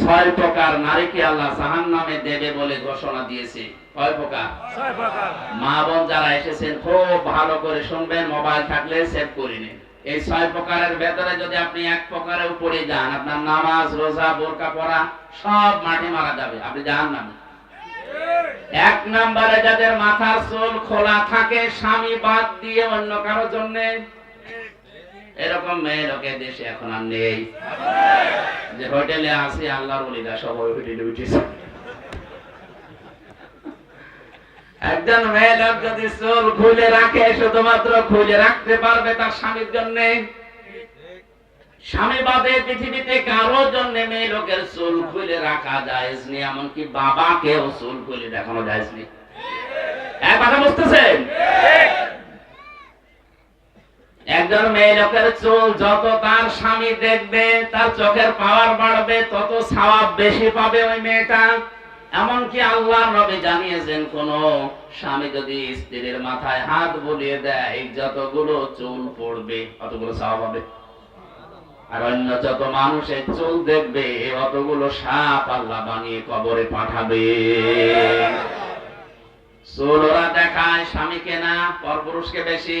ছয় প্রকার নারীকে আল্লাহ জাহান নামে দেবে বলে ঘোষণা দিয়েছে। কয় প্রকার? মা বোন যারা এসেছেন খুব ভালো করে শুনবেন মোবাইল থাকলে সেভ করে নিন। এই ছয় প্রকারের ভেতরে যদি আপনি এক প্রকারের উপরে যান আপনার নামাজ রোজা বোরকা পড়া সব মাঠে মারা যাবে। আপনি জাহান নামে এক নম্বরে যাদের মাথার চুল খোলা থাকে স্বামী বাদ দিয়ে অন্য কারোর জন্য এরকম মেয়ে লোকে দেশে এখন আর নেই। যে হোটেলে আছে, আল্লাহর বলিরা সব ওই হোটেলে উঠেছে। একজন মেয়ে লোক যদি চুল খুলে রাখে, শুধুমাত্র খুলে রাখতে পারবে তার স্বামীর জন্য। স্বামী বাদে পৃথিবীতে কারও জন্য মেয়ে লোকের চুল খুলে রাখা যায় নি, এমনকি বাবাকেও চুল খুলে দেখানো যায় নি। এক কথা বুঝতেছেন? একজন মেয়ে লোকের চুল যত তার স্বামী দেখবে, তার চোখের পাওয়ার বাড়বে, তত সওয়াব বেশি পাবে ওই মেয়েটা। এমনকি আল্লাহ নবী জানিয়েছেন, কোন স্বামী যদি স্ত্রীর মাথায় হাত বুলিয়ে দেয় যতগুলো চুল পড়বে, অতগুলো সওয়াব হবে। আর অন্য যত মানুষের চুল দেখবে অতগুলো সাপ আল্লাহ বানিয়ে কবরে পাঠাবে। চুল ওরা দেখায়, স্বামীকে না, পরপুরুষকে বেশি।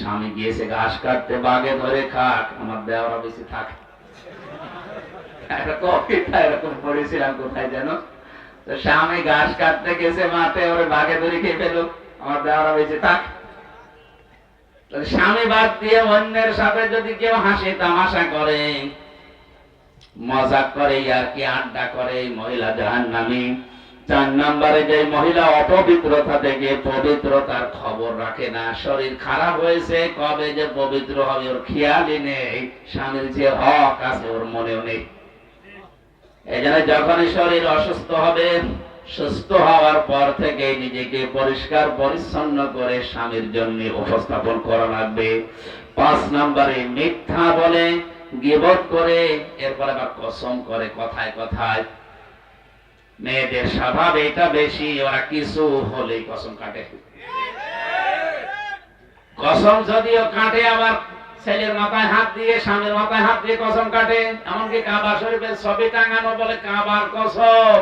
স্বামী গিয়েছে, ঘাস কাটতে বাগে ধরে খাক, আমার দেওয়ারা বেশি থাক। একটা কবিতা এরকম পড়েছিলাম কোথায় যেন? তো স্বামী ঘাস কাটতে গেছে মাঠে, ওরে বাগে ধরে খেয়ে পেল আমার দেওয়ারা বেশি থাক। স্বামী বাদ দিয়ে অন্যের সাথে যদি কেউ হাসি, তামাশা করে মজা করে আর কি আড্ডা করে, মহিলা জাহান নামি চার নম্বরে যে মহিলা অপবিত্রতা থেকে পবিত্রতার খবর রাখে না, শরীর খারাপ হয়েছে, কবে যে পবিত্র হবে ওর খেয়ালই নেই, স্বামীর যে হক আছে ওর মনেও নেই। এই জন্য যখনই শরীর অসুস্থ হবে, সুস্থ হওয়ার পর থেকে নিজেকে পরিষ্কার পরিচ্ছন্ন করে স্বামীর জন্য উপস্থাপন করা লাগবে। পাঁচ নম্বরে মিথ্যা বলে গিবত করে, এরপরে আবার কসম করে কথায় কথায় মেয়েদের স্বভাব এটা বেশি, ওরা কিছু হলেই কসম কাটে। কসম যদিও কাটে, আবার ছেলের মাথায় হাত দিয়ে, স্বামীর মাথায় হাত দিয়ে কসম কাটে। এমনকি কাবা শরীফের ছবি টাঙানো বলে কাবার কসম।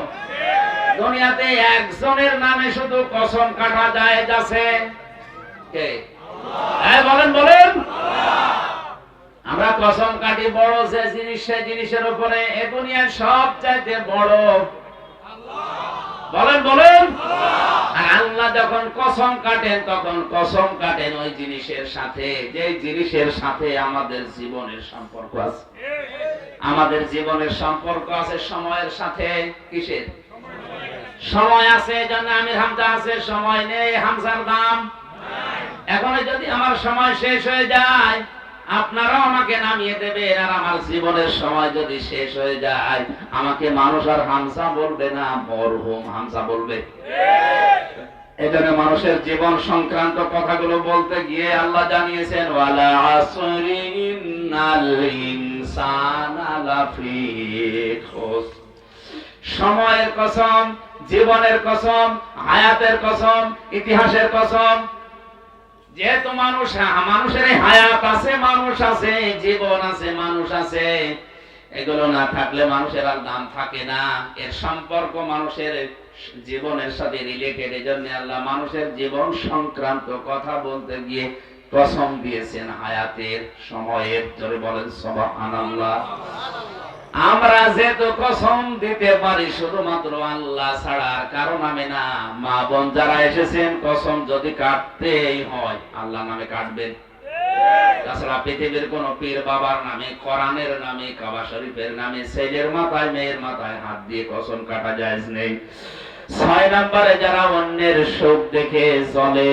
দুনিয়াতে একজনের নামে শুধু কসম কাটা যায় যাচ্ছে হ্যাঁ বলেন বলেন। আমরা কসম কাটি বড় যে জিনিস সে জিনিসের উপরে এ দুনিয়ার সব চাইতে বড় বলেন বলেন। আর আল্লাহ যখন কসম কাটেন, তখন কসম কাটেন ওই জিনিসের সাথে। যে জিনিসের সাথে আমাদের জীবনের সম্পর্ক আছে। আমাদের জীবনের সম্পর্ক আছে সময়ের সাথে। কিসের? সময় আছে জন্য আমির হামজা আছে। সময় নেই, হামজার দাম। এখন যদি আমার সময় শেষ হয়ে যায় আপনারাও আমাকে নামিয়ে দেবেন আর আমার জীবনের সময় যদি শেষ হয়ে যায়, আমাকে মানুষ আর হামসা বলবে না, মরহুম হামসা বলবে। এজন্য মানুষের জীবন সংক্রান্ত কথাগুলো বলতে গিয়ে আল্লাহ জানিয়েছেন সময়ের কসম, জীবনের কসম, হায়াতের কসম, ইতিহাসের কসম যেহেতু মানুষ মানুষের হায়াত আছে, মানুষ আছে, জীবন আছে, মানুষ আছে। এগুলো না থাকলে মানুষের আর দাম থাকে না। এর সম্পর্ক মানুষের জীবনের সাথে রিলেটেড এই জন্য আল্লাহ মানুষের জীবন সংক্রান্ত কথা বলতে গিয়ে কসম দিয়েছেন হায়াতের সময়ের জোরে বলেন, সুবহানাল্লাহ। আমরা যেহেতু কসম দিতে পারি শুধুমাত্র আল্লাহ ছাড়া আর কারও নামে না মা বোন যারা এসেছেন কসম যদি কাটতেই হয় আল্লাহ নামে কাটবেন তাছাড়া পৃথিবীর কোন পীর বাবার নামে কোরআনের নামে কাবা শরীফের নামে ছেলের মাথায় মেয়ের মাথায় হাত দিয়ে কসম কাটা যায় নেই ছয় নম্বরে যারা অন্যের সুখ দেখে চলে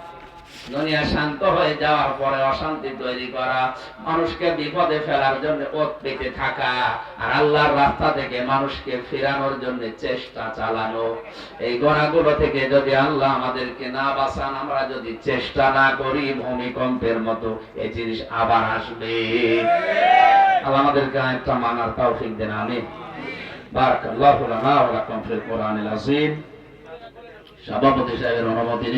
দুনিয়া শান্ত হয়ে যাওয়ার পরে অশান্তি তৈরি করা, মানুষকে বিপদে ফেলার জন্য ওত পেতে থাকা, আর আল্লাহর রাস্তা থেকে মানুষকে ফেরানোর জন্য চেষ্টা চালানো। এই গোড়াগুলো থেকে যদি আল্লাহ আমাদেরকে না বাঁচান, আমরা যদি চেষ্টা না করি, ভূমিকম্পের মতো এই জিনিস আবার আসবে। আল্লাহ আমাদেরকে একটা মানার তৌফিক দেন আমি বারাকাল্লাহু লানা ওয়া লাকুম ফিল কোরআনিল আযীম। সভাপতি সাহেবের অনুমতি।